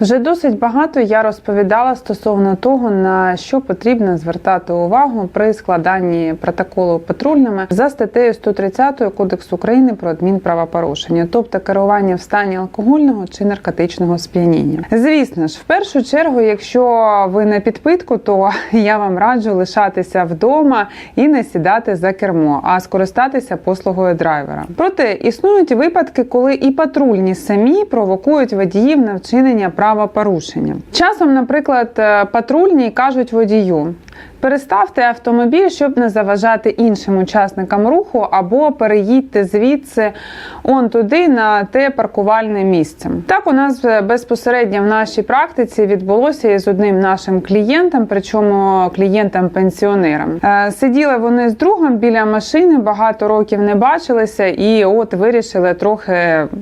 Вже досить багато я розповідала стосовно того, на що потрібно звертати увагу при складанні протоколу патрульними за статтею 130 Кодексу України про адмінправопорушення, тобто керування в стані алкогольного чи наркотичного сп'яніння. Звісно ж, в першу чергу, якщо ви на підпитку, то я вам раджу лишатися вдома і не сідати за кермо, а скористатися послугою драйвера. Проте існують випадки, коли і патрульні самі провокують водіїв на вчинення правопорушення. Часом, наприклад, е, патрульні кажуть водію. Переставте автомобіль, щоб не заважати іншим учасникам руху, або переїдьте звідси он туди на те паркувальне місце. Так у нас е, безпосередньо в нашій практиці відбулося із одним нашим клієнтом, причому клієнтом-пенсіонером. Е, Сиділи вони з другом біля машини, багато років не бачилися, і от вирішили трохи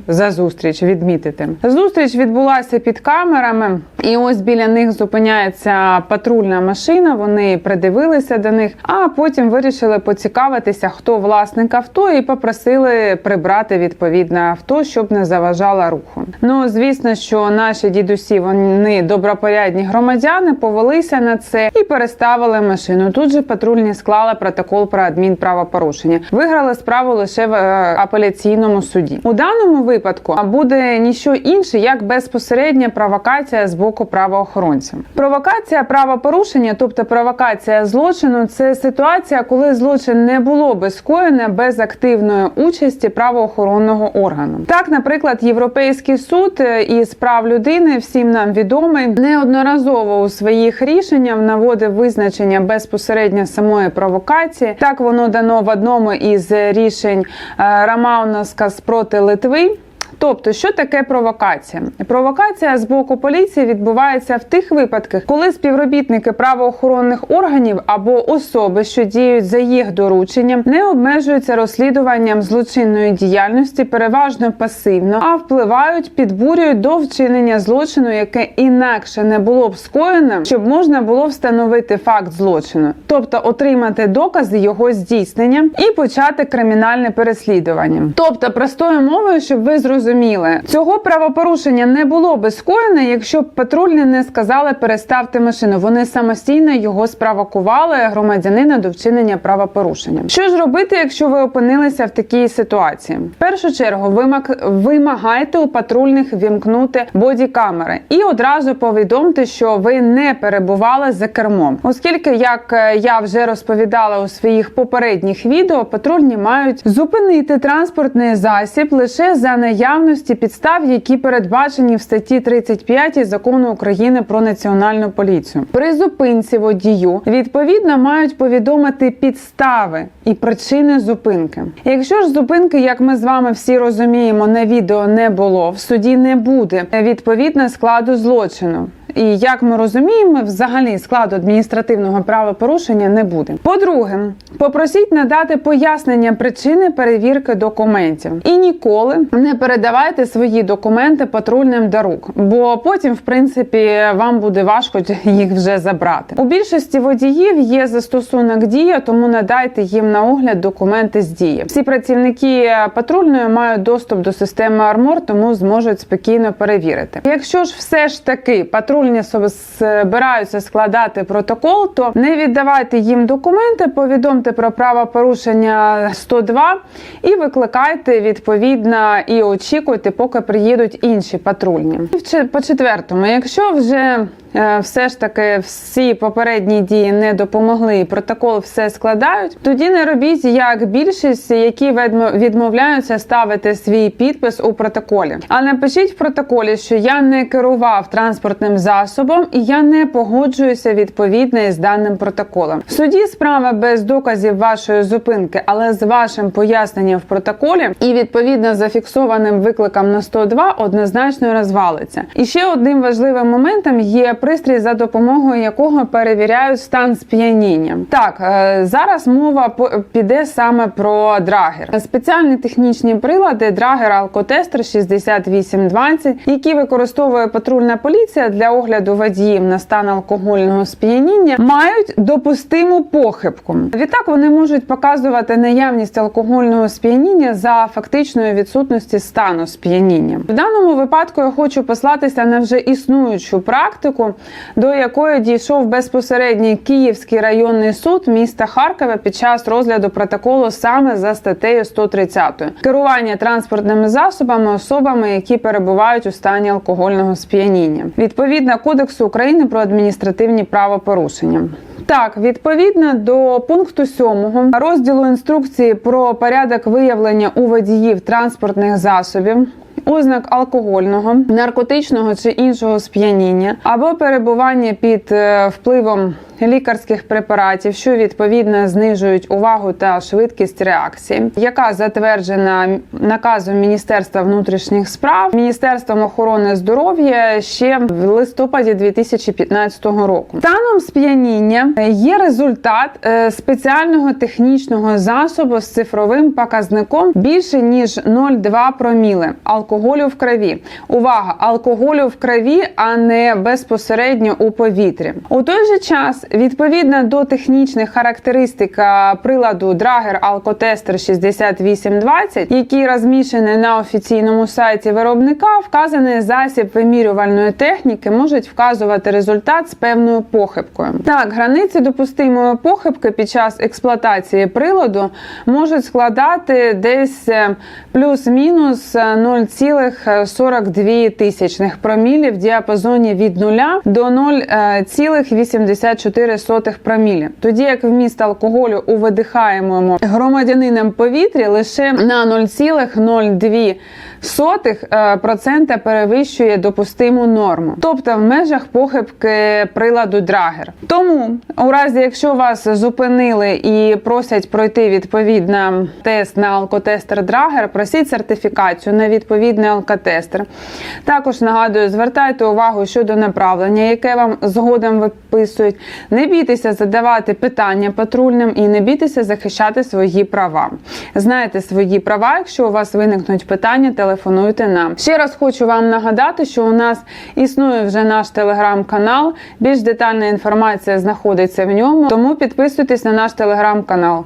за зустріч відмітити. Зустріч відбулася під камерами, і ось біля них зупиняється патрульна машина. Вони придивилися до них, а потім вирішили поцікавитися, хто власник авто, і попросили прибрати відповідне авто, щоб не заважало руху. Ну звісно, що наші дідусі вони добропорядні громадяни повелися на це і переставили машину. Тут же патрульні склали протокол про адмінправопорушення. Виграли справу лише в е, апеляційному суді. У даному випадку буде ніщо інше, як безпосередня провокація з боку правоохоронців. Провокація правопорушення, тобто провокація злочину, це ситуація, коли злочин не було би скоєне без активної участі правоохоронного органу. Так, наприклад, Європейський суд е, із прав людини всім нам відомий неодноразово у своїх рішеннях наводив визначення безпосередньо самої провокації. Так воно дано в одному із рішень е, Рамаунаскас проти Литви. Тобто, що таке провокація? Провокація з боку поліції відбувається в тих випадках, коли співробітники правоохоронних органів або особи, що діють за їх дорученням, не обмежуються розслідуванням злочинної діяльності, переважно пасивно, а впливають, підбурюють до вчинення злочину, яке інакше не було б скоєно, щоб можна було встановити факт злочину, тобто отримати докази його здійснення і почати кримінальне переслідування. Тобто, простою мовою, щоб ви зрозуміли, цього правопорушення не було би скоєне, якщо б патрульні не сказали переставте машину. Вони самостійно його спровокували громадянина до вчинення правопорушення. Що ж робити, якщо ви опинилися в такій ситуації? В першу чергу вимаг- вимагайте у патрульних вімкнути бодікамери і одразу повідомте, що ви не перебували за кермом, оскільки, як е, я вже розповідала у своїх попередніх відео, патрульні мають зупинити транспортний засіб лише за наявності підстав, які передбачені в статті 35 закону України про національну поліцію. При зупинці водію відповідно мають повідомити підстави і причини зупинки. Якщо ж зупинки, як ми з вами всі розуміємо, на відео не було, в суді не буде відповідно складу злочину. І як ми розуміємо, взагалі складу адміністративного правопорушення не буде. По-друге, попросіть надати пояснення причини перевірки документів і ніколи не передавайте свої документи патрульним до рук, бо потім, в принципі, вам буде важко їх вже забрати. У більшості водіїв є застосунок дія, тому надайте їм на огляд документи з дії. Всі працівники патрульної мають доступ до системи Армор, тому зможуть спокійно перевірити. Якщо ж все ж таки патрульні собі збираються складати протокол, то не віддавайте їм документи, повідомте про правопорушення 102 і викликайте відповідно і очікуйте, поки приїдуть інші патрульні. По четвертому, якщо вже все ж таки всі попередні дії не допомогли, протокол все складають. Тоді не робіть як більшість, які відмо- відмовляються ставити свій підпис у протоколі. А напишіть в протоколі, що я не керував транспортним засобом і я не погоджуюся відповідно із даним протоколом. В суді справа без доказів вашої зупинки, але з вашим поясненням в протоколі і відповідно зафіксованим викликом на 102 однозначно розвалиться. І ще одним важливим моментом є пристрій, за допомогою якого перевіряють стан сп'яніння. Так, е, зараз мова піде саме про драгер. Спеціальні технічні прилади драгер алкотестер 6820, які використовує патрульна поліція для огляду водіїв на стан алкогольного сп'яніння, мають допустиму похибку. Відтак вони можуть показувати наявність алкогольного сп'яніння за фактичної відсутності стану сп'яніння. В даному випадку я хочу послатися на вже існуючу практику, до якої дійшов безпосередній Київський районний суд міста Харкова під час розгляду протоколу саме за статтею 130 керування транспортними засобами особами, які перебувають у стані алкогольного сп'яніння, відповідно Кодексу України про адміністративні правопорушення. Так, відповідно до пункту 7 розділу інструкції про порядок виявлення у водіїв транспортних засобів. Ознак алкогольного, наркотичного чи іншого сп'яніння або перебування під е, впливом лікарських препаратів, що відповідно знижують увагу та швидкість реакції, яка затверджена наказом Міністерства внутрішніх справ, Міністерством охорони здоров'я ще в листопаді 2015 року. Станом сп'яніння є результат е, спеціального технічного засобу з цифровим показником більше ніж 0,2 проміли алкоголю в крові. Увага! Алкоголю в крові, а не безпосередньо у повітрі. У той же час, відповідно до технічних характеристик е, приладу Драгер Алкотестер 6820, який розміщений на офіційному сайті виробника, вказаний засіб вимірювальної техніки можуть вказувати результат з певною похибкою. Так, границі допустимої похибки під час експлуатації приладу можуть складати десь е, плюс-мінус е, 0,42 тисячних промілі в діапазоні від 0 до 0,84 промілі. Тоді як вміст алкоголю у видихаємому громадянином повітрі лише на 0,02 сотих е, процента перевищує допустиму норму, тобто в межах похибки приладу Драгер. Тому, у разі, якщо вас зупинили і просять пройти відповідно тест на алкотестер Драгер, просіть сертифікацію на відповідний алкотестер. Також нагадую, звертайте увагу щодо направлення, яке вам згодом виписують. Не бійтеся задавати питання патрульним і не бійтеся захищати свої права. Знайте свої права, якщо у вас виникнуть питання, телефонуйте нам. Ще раз хочу вам нагадати, що у нас існує вже наш телеграм-канал. Більш детальна інформація знаходиться в ньому, тому підписуйтесь на наш телеграм-канал.